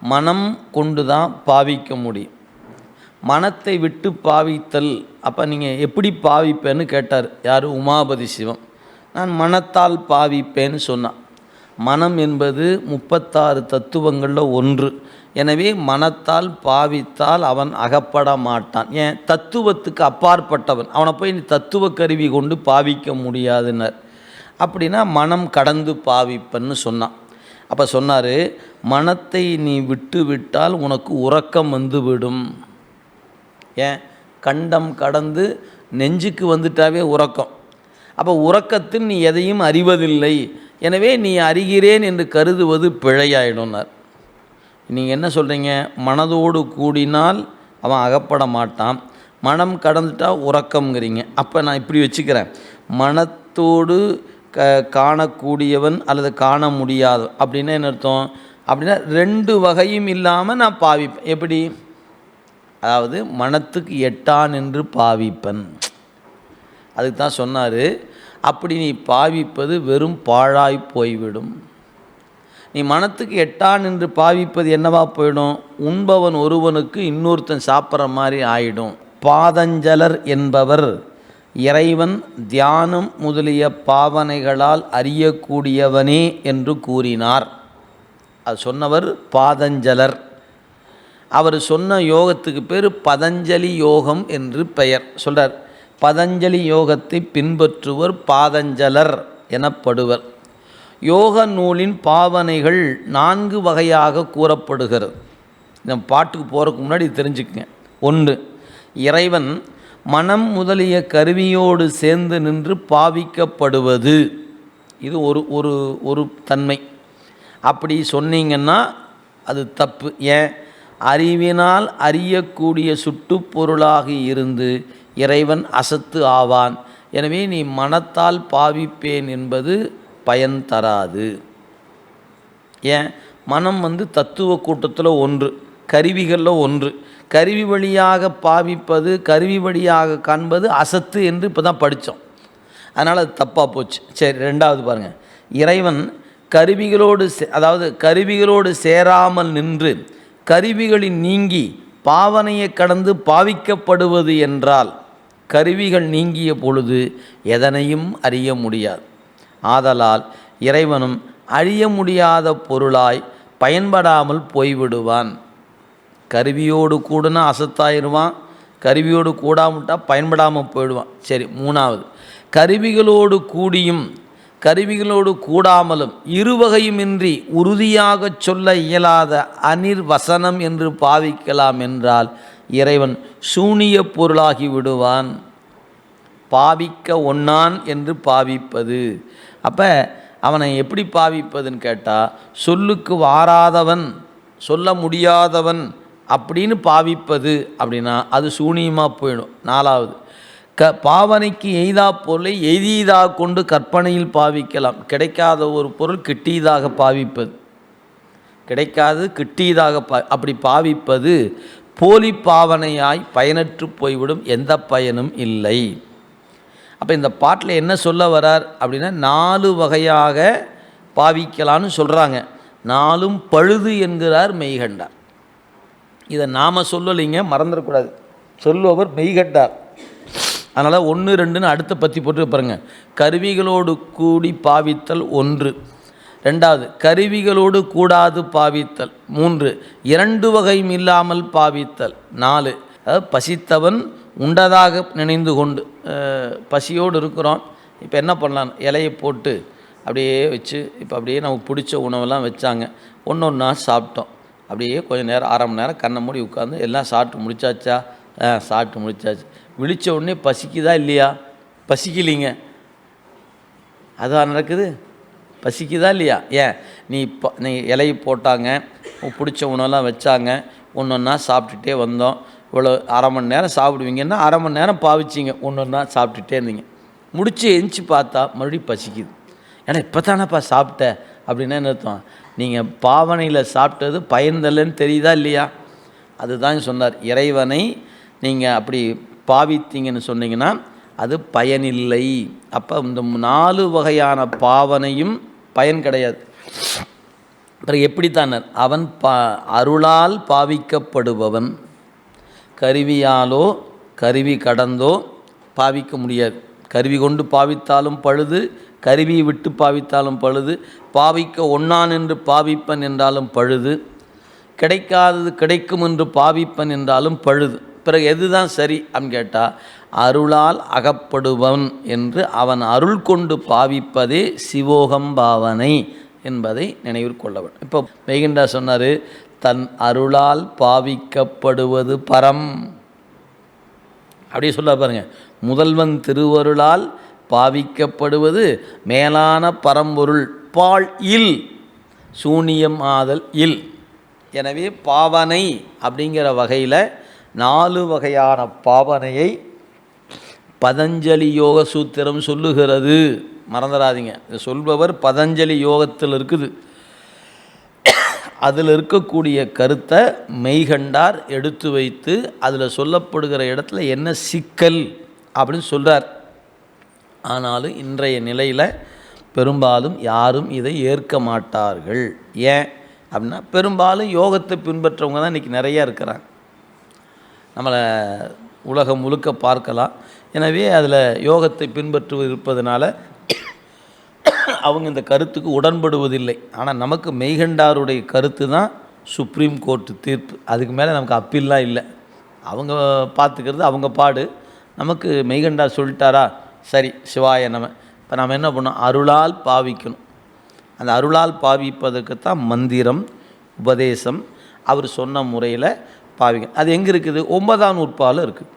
மனம் கொண்டு தான் பாவிக்க முடியும். மனத்தை விட்டு பாவித்தல் அப்போ நீங்கள் எப்படி பாவிப்பேன்னு கேட்டார். யார்? உமாபதி சிவம். நான் மனத்தால் பாவிப்பேன்னு சொன்னான். மனம் என்பது முப்பத்தாறு தத்துவங்களில் ஒன்று. எனவே மனத்தால் பாவித்தால் அவன் அகப்பட மாட்டான். ஏன்? தத்துவத்துக்கு அப்பாற்பட்டவன். அவனை போய் நீ தத்துவ கருவி கொண்டு பாவிக்க முடியாதுன்னர். அப்படின்னா மனம் கடந்து பாவிப்பன்னு சொன்னான். அப்போ சொன்னார் மனத்தை நீ விட்டு விட்டால் உனக்கு உறக்கம் வந்துவிடும். ஏன்? கண்டம் கடந்து நெஞ்சுக்கு வந்துட்டாவே உறக்கம். அப்போ உறக்கத்தில் நீ எதையும் அறிவதில்லை. எனவே நீ அறிகிறேன் என்று கருதுவது பிழையாயிடும்னார். நீங்கள் என்ன சொல்கிறீங்க மனதோடு கூடினால் அவன் அகப்பட மாட்டான். மனம் கடந்துட்டால் உறக்கம்ங்கிறீங்க. அப்போ நான் இப்படி வச்சுக்கிறேன். மனத்தோடு க காணக்கூடியவன் அல்லது காண முடியாது அப்படின்னா என்ன அர்த்தம்? அப்படின்னா ரெண்டு வகையும் இல்லாமல் நான் பாவிப்பேன். எப்படி? அதாவது மனத்துக்கு எட்டான் என்று பாவிப்பன். அதுக்கு தான் சொன்னார் அப்படி நீ பாவிப்பது வெறும் பாழாய் போய்விடும். நீ மனத்துக்கு எட்டான் என்று பாவிப்பது என்னவா போயிடும்? உண்பவன் ஒருவனுக்கு இன்னொருத்தன் சாப்பிட்ற மாதிரி ஆயிடும். பாதஞ்சலர் என்பவர் இறைவன் தியானம் முதலிய பாவனைகளால் அறியக்கூடியவனே என்று கூறினார். அது சொன்னவர் பாதஞ்சலர். அவர் சொன்ன யோகத்துக்கு பேர் பதஞ்சலி யோகம் என்று பெயர். சொல்கிறார் பதஞ்சலி யோகத்தை பின்பற்றுவர் பாதஞ்சலர் எனப்படுவர். யோக நூலின் பாவனைகள் நான்கு வகையாக கூறப்படுகிறது. இந்த பாட்டுக்கு போகிறதுக்கு முன்னாடி தெரிஞ்சுக்குங்க தெரிஞ்சுக்கங்க. ஒன்று இறைவன் மனம் முதலிய கருவியோடு சேர்ந்து நின்று பாவிக்கப்படுவது. இது ஒரு ஒரு ஒரு தன்மை. அப்படி சொன்னீங்கன்னா அது தப்பு. ஏன்? அறிவினால் அறியக்கூடிய சுட்டுப்பொருளாக இருந்து இறைவன் அசத்து ஆவான். எனவே நீ மனத்தால் பாவிப்பேன் என்பது பயன் தராது. ஏன்? மனம் வந்து தத்துவ கூட்டத்தில் ஒன்று. கருவிகளில் ஒன்று. கருவி வழியாக பாவிப்பது கருவி வழியாக காண்பது அசத்து என்று இப்போ தான் படித்தோம். அதனால் அது தப்பாக போச்சு. சரி ரெண்டாவது பாருங்கள் இறைவன் கருவிகளோடு சே அதாவது கருவிகளோடு சேராமல் நின்று கருவிகளின் நீங்கி பாவனையை கடந்து பாவிக்கப்படுவது என்றால் கருவிகள் நீங்கிய பொழுது எதனையும் அறிய முடியாது. ஆதலால் இறைவனும் அழிய முடியாத பொருளாய் பயன்படாமல் போய்விடுவான். கருவியோடு கூடனா அசத்தாயிருவான் கருவியோடு கூடாமட்டா பயன்படாமல் போயிடுவான். சரி மூணாவது. கருவிகளோடு கூடியும் கருவிகளோடு கூடாமலும் இருவகையுமின்றி உறுதியாகச் சொல்ல இயலாத அனிர்வசனம் என்று பாவிக்கலாம் என்றால் இறைவன் சூனிய பொருளாகி விடுவான். பாவிக்க ஒன்னான் என்று பாவிப்பது. அப்போ அவனை எப்படி பாவிப்பதுன்னு கேட்டால் சொல்லுக்கு வாராதவன் சொல்ல முடியாதவன் அப்படின்னு பாவிப்பது அப்படின்னா அது சூனியமாக போயிடும். நாலாவது க பாவனைக்கு எய்தா பொருளை எய்தியதாக கொண்டு கற்பனையில் பாவிக்கலாம். கிடைக்காத ஒரு பொருள் கிட்டியதாக பாவிப்பது. கிடைக்காது கிட்டியதாக பா அப்படி பாவிப்பது போலி பாவனையாய் பயனற்று போய்விடும். எந்த பயனும் இல்லை. அப்போ இந்த பாட்டில் என்ன சொல்ல வரார் அப்படின்னா நாலு வகையாக பாவிக்கலான்னு சொல்கிறாங்க நாலும் பழுது என்கிறார் மெய்கண்டார். இதை நாம் சொல்லலைங்க மறந்துடக்கூடாது. சொல்லுபவர் மெய்கட்டார். அதனால் ஒன்று ரெண்டுன்னு அடுத்த பற்றி போட்டு பாருங்க. கருவிகளோடு கூடி பாவித்தல் ஒன்று. ரெண்டாவது கருவிகளோடு கூடாது பாவித்தல். மூன்று இரண்டு வகையும் இல்லாமல் பாவித்தல். நாலு அதாவது பசித்தவன் உண்டதாக நினைந்து கொண்டு பசியோடு இருக்கிறோம் இப்போ என்ன பண்ணலாம்? இலையை போட்டு அப்படியே வச்சு இப்போ அப்படியே நமக்கு பிடிச்ச உணவெல்லாம் வச்சாங்க. ஒன்று ஒன்றா சாப்பிட்டோம். அப்படியே கொஞ்சம் நேரம் அரை மணி நேரம் கண்ணை மூடி உட்காந்து எல்லாம் சாப்பிட்டு முடிச்சாச்சா? ஆ சாப்பிட்டு முடிச்சாச்சு. விழித்த உடனே பசிக்குதா இல்லையா? பசிக்கலிங்க. அதான் நடக்குது. பசிக்குதா இல்லையா? ஏன்? நீ இப்போ நீ இலையை போட்டாங்க பிடிச்ச உணவெல்லாம் வச்சாங்க ஒன்று ஒன்றா சாப்பிட்டுட்டே வந்தோம். இவ்வளோ அரை மணி நேரம் சாப்பிடுவீங்கன்னா அரை மணி நேரம் பாவிச்சிங்க. ஒன்று ஒன்றா சாப்பிட்டுட்டே இருந்தீங்க. முடிச்சு எரிஞ்சு பார்த்தா மறுபடியும் பசிக்குது. ஏன்னா இப்போ தானேப்பா சாப்பிட்ட. அப்படின்னா என்ன அர்த்தம்? நீங்கள் பாவனையில் சாப்பிட்டது பயன்தல்லைன்னு தெரியுதா இல்லையா? அதுதான் சொன்னார். இறைவனை நீங்கள் அப்படி பாவித்தீங்கன்னு சொன்னீங்கன்னா அது பயனில்லை. அப்போ இந்த நாலு வகையான பாவனையும் பயன் கிடையாது. பிறகு எப்படித்தான் அவன் பா அருளால் பாவிக்கப்படுபவன். கருவியாலோ கருவி கடந்தோ பாவிக்க முடியாது. கருவி கொண்டு பாவித்தாலும் பழுது கருவியை விட்டு பாவித்தாலும் பழுது பாவிக்க ஒன்னான் என்று பாவிப்பன் என்றாலும் பழுது கிடைக்காதது கிடைக்கும் என்று பாவிப்பன் என்றாலும் பழுது. பிறகு எதுதான் சரி அப்படின்னு கேட்டால் அருளால் அகப்படுவன் என்று அவன் அருள் கொண்டு பாவிப்பதே சிவோகம் பாவனை என்பதை நினைவில் கொள்ளவன் இப்போ வைகுண்டா சொன்னார் தன் அருளால் பாவிக்கப்படுவது பரம். அப்படியே சொல்ல பாருங்கள் முதல்வன் திருவருளால் பாவிக்கப்படுவது மேலான பரம்பொருள் பால் இல் சூனியம் ஆதல் இல். எனவே பாவனை அப்படிங்கிற வகையில் நாலு வகையான பாவனையை பதஞ்சலி யோக சூத்திரம் சொல்லுகிறது. மறந்துடாதீங்க. இது சொல்பவர் பதஞ்சலி யோகத்தில் இருக்குது. அதில் இருக்கக்கூடிய கருத்தை மெய்கண்டார் எடுத்து வைத்து அதில் சொல்லப்படுகிற இடத்துல என்ன சிக்கல் அப்படின்னு சொல்கிறார் ஆனாலும் இன்றைய நிலையில் பெரும்பாலும் யாரும் இதை ஏற்க மாட்டார்கள். ஏன் அப்படின்னா பெரும்பாலும் யோகத்தை பின்பற்றவங்க தான் இன்றைக்கி நிறையா இருக்கிறாங்க. நம்மளை உலகம் முழுக்க பார்க்கலாம். எனவே அதில் யோகத்தை பின்பற்று இருப்பதனால அவங்க இந்த கருத்துக்கு உடன்படுவதில்லை. ஆனால் நமக்கு மெய்கண்டாருடைய கருத்து தான் சுப்ரீம் கோர்ட்டு தீர்ப்பு. அதுக்கு மேலே நமக்கு அப்பீல்லாம் இல்லை. அவங்க பார்த்துக்கிறது அவங்க பாடு. நமக்கு மெய்கண்டார் சொல்லிட்டாரா? சரி சிவாய நம்ம இப்போ நம்ம என்ன பண்ணோம் அருளால் பாவிக்கணும். அந்த அருளால் பாவிப்பதற்கு தான் மந்திரம் உபதேசம் அவர் சொன்ன முறையில் பாவிக்கணும். அது எங்கே இருக்குது? ஒன்பதாம் நூற்பால் இருக்குது